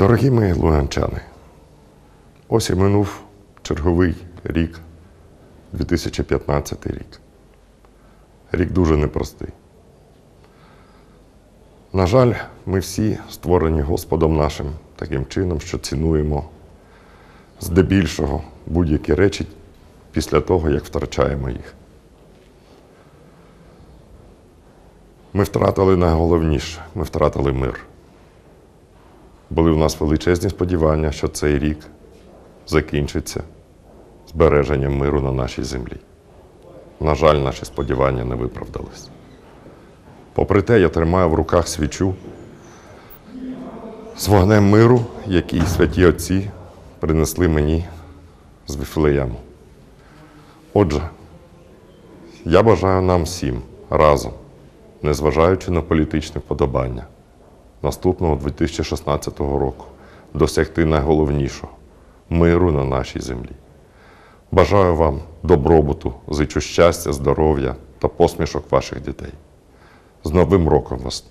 Дорогі мої луганчани, ось і минув черговий рік, 2015 рік. Рік дуже непростий. На жаль, ми всі створені Господом нашим таким чином, що цінуємо здебільшого будь-які речі після того, як втрачаємо їх. Ми втратили найголовніше ми втратили мир. Були в нас величезні сподівання, що цей рік закінчиться збереженням миру на нашій землі. На жаль, наші сподівання не виправдались. Попри те, я тримаю в руках свічу з вогнем миру, який святі отці принесли мені з Віфлеєму. Отже, я бажаю нам всім разом, незважаючи на політичне вподобання, наступного 2016 року досягти найголовнішого миру на нашій землі. Бажаю вам добробуту, зичу щастя, здоров'я та посмішок ваших дітей. З Новим роком вас!